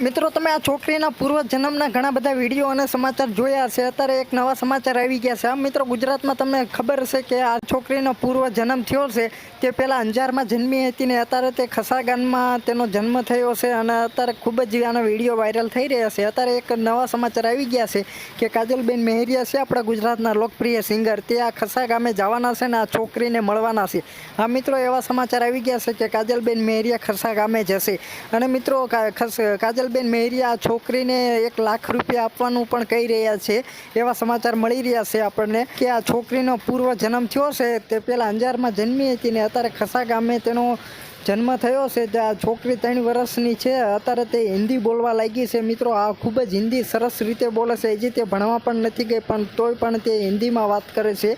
મિત્રો, તમે આ છોકરીના પૂર્વ જન્મના ઘણા બધા વીડિયો અને સમાચાર જોયા હશે. અત્યારે એક નવા સમાચાર આવી ગયા છે. આ મિત્રો, ગુજરાતમાં તમને ખબર હશે કે આ છોકરીનો પૂર્વ જન્મ થયો છે. તે પહેલાં અંજારમાં જન્મી હતી ને અત્યારે તે ખસાગાનમાં તેનો જન્મ થયો છે અને અત્યારે ખૂબ જ આનો વીડિયો વાયરલ થઈ રહ્યા છે. અત્યારે એક નવા સમાચાર આવી ગયા છે કે કાજલબેન મહેરિયા છે, આપણા ગુજરાતના લોકપ્રિય સિંગર. તે આ ખસા ગામે જવાના છે ને આ છોકરીને મળવાના છે. આ મિત્રો, એવા સમાચાર આવી ગયા છે કે કાજલબેન મહેરિયા ખસા ગામે જશે. અને મિત્રો, કા- કાજલબેન મહેરિયા છોકરીને એક લાખ રૂપિયા આપવાનું પણ કહી રહ્યા છે. એવા સમાચાર મળી રહ્યા છે આપણને કે આ છોકરીનો પૂર્વ જન્મ થયો છે. તે પહેલાં અંજારમાં જન્મી હતી ને અત્યારે ખસા ગામે તેનો જન્મ થયો છે આ છોકરી ત્રણ વર્ષની છે. અત્યારે તે હિન્દી બોલવા લાગી છે. મિત્રો, આ ખૂબ જ હિન્દી સરસ રીતે બોલે છે. હજી તે ભણવા પણ નથી ગઈ, પણ તોય પણ તે હિન્દીમાં વાત કરે છે.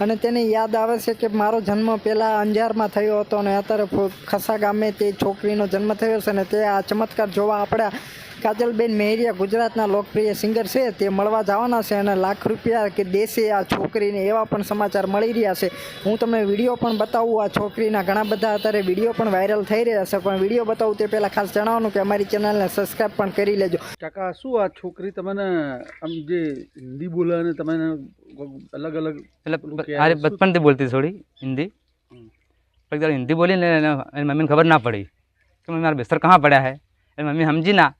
અને તેને યાદ આવે છે કે મારો જન્મ પહેલાં અંજારમાં થયો હતો અને અત્યારે ખસા ગામે તે છોકરીનો જન્મ થયો છે અને તે આ ચમત્કાર જોવા આપણા કાજલબેન મેરિયા ગુજરાતના લોકપ્રિય સિંગર છે. તે મળવા જવાના છે અને લાખ રૂપિયા કે દેશે આ છોકરીને એવા પણ સમાચાર મળી રહ્યા છે. હું તમને વીડિયો પણ બતાવું. આ છોકરીના ઘણા બધા અત્યારે વીડિયો પણ વાયરલ થઈ રહ્યા છે. પણ વીડિયો બતાવું તે પહેલાં ખાસ જણાવવાનું કે અમારી ચેનલને સબસ્ક્રાઈબ પણ કરી લેજો. કાકા શું આ છોકરી તમને આમ જે હિન્દી બોલે અને તમે અલગ અલગ એટલે બચપનથી બોલતી થોડી હિન્દી. पर હિન્દી બોલીને એની મમ્મીને ખબર ના પડી. કે મમ્મી મારા બિસ્તર કહાં પડ્યા હે? એટલે મમ્મી સમજી ના.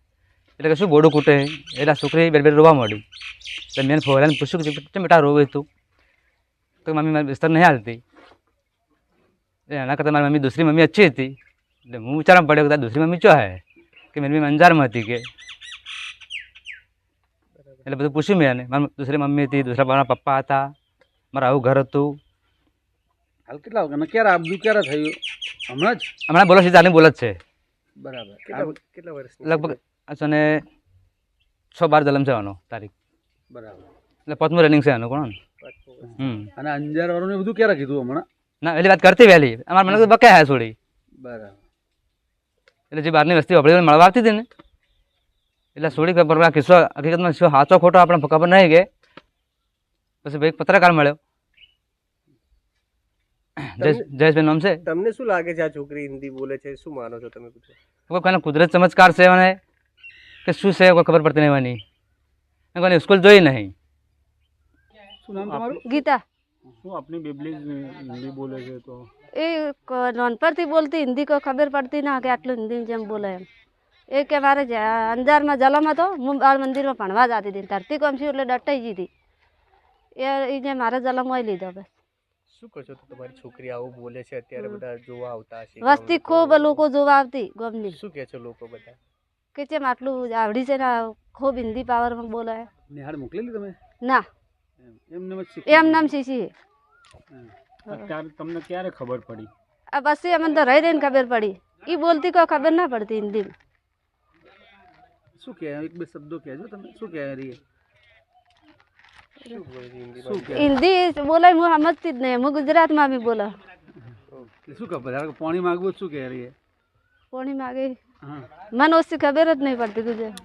એટલે કે શું બોડું કૂટે? એટલે છોકરી બે બે રોવા મળી એટલે મેં ફોરાને પૂછ્યું કે કેમ બેટા રોવે તું? તો મમ્મી મારી બિસ્તર નહીં હાલતી. એટલે એના કરતાં મારી મમ્મી દૂસરી મમ્મી અચ્છી હતી. એટલે હું વિચારવા પડ્યો કે તારી દૂસરી મમ્મી ચો હે? કે મેં મમ્મી અંજારમાં હતી કે. એટલે બધું પૂછ્યું મેં એને. મારી દૂસરી મમ્મી હતી દૂસરા મારા પપ્પા હતા મારું આવું ઘર હતું. હાલ કેટલા વાગ્યા? ક્યારે આ ક્યારે થયું? હમણાં જ? હમણાં બોલો સીધા બોલો જ છે. બરાબર. કેટલા વર્ષ લગભગ અને છ બાર જલમ છે આનો તારીખ. બરાબર. એટલે પાંચમું રનિંગ છે આનું કોણ? હમ. અને અંજાર વાળું બધું ક્યારે કીધું હમણાં? ના એલી વાત કરતી વહેલી. અમારા મને તો બકાય હા છોડી. બરાબર. એટલે જે બહારની વસ્તી આપણે મળવા આવતી હતી ને. એટલે છોડી ખબર આ કિસ્સો હકીકતમાં શું સાચો ખોટો આપણે ખબર નહીં કે. પછી ભાઈ એક પત્રકાર મળ્યો. જયેશ જયેશભાઈ નામ છે? તમને શું લાગે છે આ છોકરી હિન્દી બોલે છે? શું માનો છો તમે? કોઈને કુદરત ચમત્કાર છે મને કે શું છે કોઈ ખબર પડતી નહીં મને કોઈને સ્કૂલ જોઈ નહીં. શું નામ તમારું? ગીતા. શું આપની બેબલી હિન્દી બોલે છે તો? એ નાનપણથી બોલતી હિન્દી કોઈ ખબર પડતી ના કે આટલું હિન્દી જેમ બોલે એમ. એ કે મારે જ- અંજારમાં જલમ હતો હું બાળ મંદિરમાં ભણવા જતી હતી ધરતી કોમ છું એટલે ડટાઈ જતી હતી. એ એ જે મારે જલમ હોય લીધો બસ. શું કહો છો તો તમારી છોકરી આવું બોલે છે અત્યારે બધા જોવા આવતા છે વસ્તી ખૂબ લોકો? જોવા આવતી ગમની શું કહે છે લોકો બધા? કે જેમ આટલું આવડી છે ને ખૂબ હિન્દી પાવરમાં બોલે નિહાળ મોકલેલી તમે? ના. એમ એમને શીખી એમ નામ શીશી અત્યારે તમને ક્યારે ખબર પડી? આ પછી અમને તો રહી રહીને ખબર પડી. એ બોલતી કોઈ ખબર ના પડતી હિન્દી શું કહે એક બે શબ્દો કહેજો તમે. શું કહે રહી શું બોલે છે હિન્દીમાં શું કહે હિન્દી બોલાય હું સમજતી જ નહીં. હું ગુજરાતમાં બી બોલો શું ખબર? પાણી માગવું શું કહે રહી કોણી માગે. મને ઓછી ખબર જ નહીં પડતી ગુજરાત